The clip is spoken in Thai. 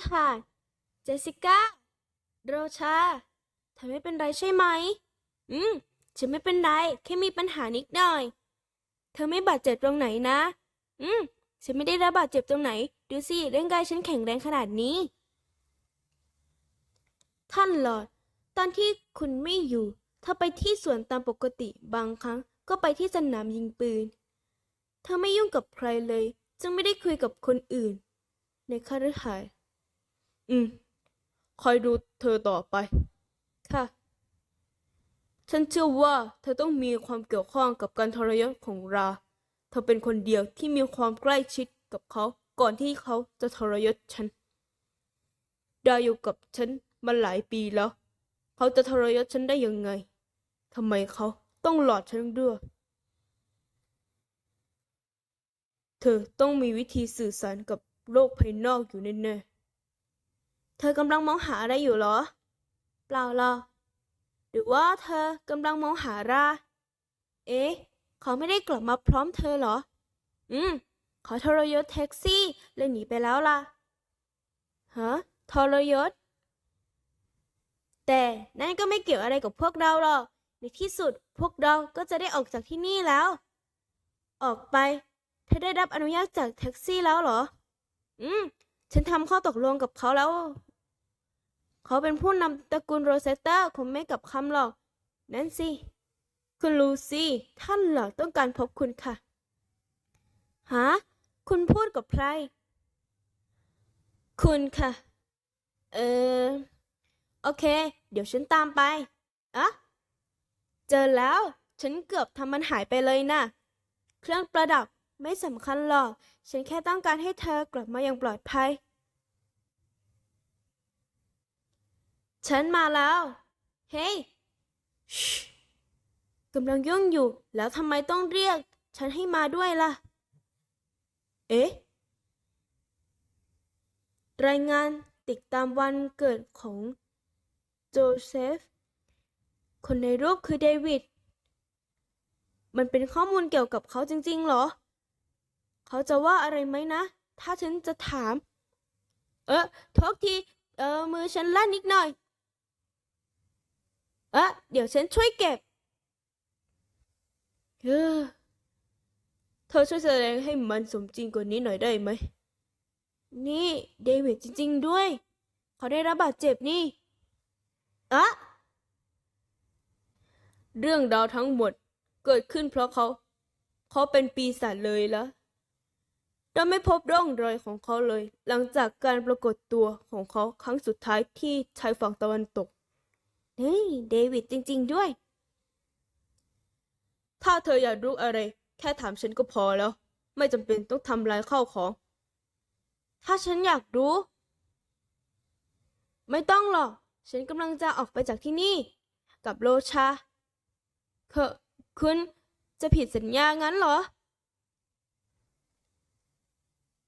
ฤหาสน์เจสสิก้า โรชาเธอไม่เป็นไรใช่ไหม อืม ฉันไม่เป็นไร แค่มีปัญหานิดหน่อย เธอไม่บาดเจ็บตรงไหนนะ อืม ฉันไม่ได้รับบาดเจ็บตรงไหน ดูสิร่างกายฉันแข็งแรงขนาดนี้ ท่านหลอด ตอนที่คุณไม่อยู่ เธอไปที่สวนตามปกติ บางครั้งก็ไปที่สนามยิงปืน เธอไม่ยุ่งกับใครเลย จึงไม่ได้คุยกับคนอื่น ในคฤหาสน์ อืม คอยดูเธอต่อไป ค่ะ ฉันเชื่อว่าเธอต้องมีความเกี่ยวข้องกับการทรยศของรา เธอเป็นคนเดียวที่มีความใกล้ชิดกับเขาก่อนที่เขาจะทรยศฉันได้อยู่กับฉันมาหลายปีแล้ว เขาจะทรยศฉันได้ยังไงทำไมเขาต้องหลอดฉันด้วย เธอต้องมีวิธีสื่อสารกับโลกภายนอกอยู่แน่ เธอกำลังมองหาอะไรอยู่เหรอ เปล่าหรอกหรือว่าเธอกำลังมองหาราเอ๊ะ เขาไม่ได้กลับมาพร้อมเธอเหรอ อืมเขาทรยศแท็กซี่เลยหนีไปแล้วล่ะ ฮะ ทรยศ แต่นั่นก็ไม่เกี่ยวอะไรกับพวกเราหรอก ในที่สุดพวกเราก็จะได้ออกจากที่นี่แล้ว ออกไป เธอได้รับอนุญาตจากแท็กซี่แล้วเหรอ อืม ฉันทำข้อตกลงกับเขาแล้ว เขาเป็นผู้นำตระกูลโรเซตเตอร์คงไม่กับคำหรอก นั่นสิ คุณลูซี่ ท่านหรอต้องการพบคุณค่ะ ฮะ คุณพูดกับใคร คุณค่ะ เออ โอเค เดี๋ยวฉันตามไปอะเจอแล้ว ฉันเกือบทำมันหายไปเลยน่ะ เครื่องประดับไม่สำคัญหรอก ฉันแค่ต้องการให้เธอกลับมาอย่างปลอดภัย ฉันมาแล้ว เฮ้ยชกำลังยุ่งอยู่ แล้วทำไมต้องเรียก ฉันให้มาด้วยล่ะ เอ๊ะ รายงานติดตามวันเกิดของโจเซฟ คนในรูปคือเดวิด มันเป็นข้อมูลเกี่ยวกับเขาจริงๆเหรอ เขาจะว่าอะไรไหมนะ ถ้าฉันจะถาม เออโทษที เออ มือฉันลั่นนิดหน่อย เอะเดี๋ยวฉันช่วยเก็บเออเธอช่วยแสดงให้มันสมจริงกว่านี้หน่อยได้ไหม นี่เดวิดจริง ๆ ด้วย เขาได้รับบาดเจ็บนี่อะเรื่องราวทั้งหมดเกิดขึ้นเพราะเขา เขาเป็นปีศาจเลยละเราไม่พบร่องรอยของเขาเลย หลังจากการปรากฏตัวของเขาครั้งสุดท้ายที่ชายฝั่งตะวันตก เฮ้ย เดวิดจริง ๆ ด้วย ถ้าเธออยากรู้อะไร แค่ถามฉันก็พอแล้ว ไม่จำเป็นต้องทำลายข้าวของ ถ้าฉันอยากรู้ ไม่ต้องหรอก ฉันกำลังจะออกไปจากที่นี่ กับโลชา เคคุณจะผิดสัญญางั้นเหรอ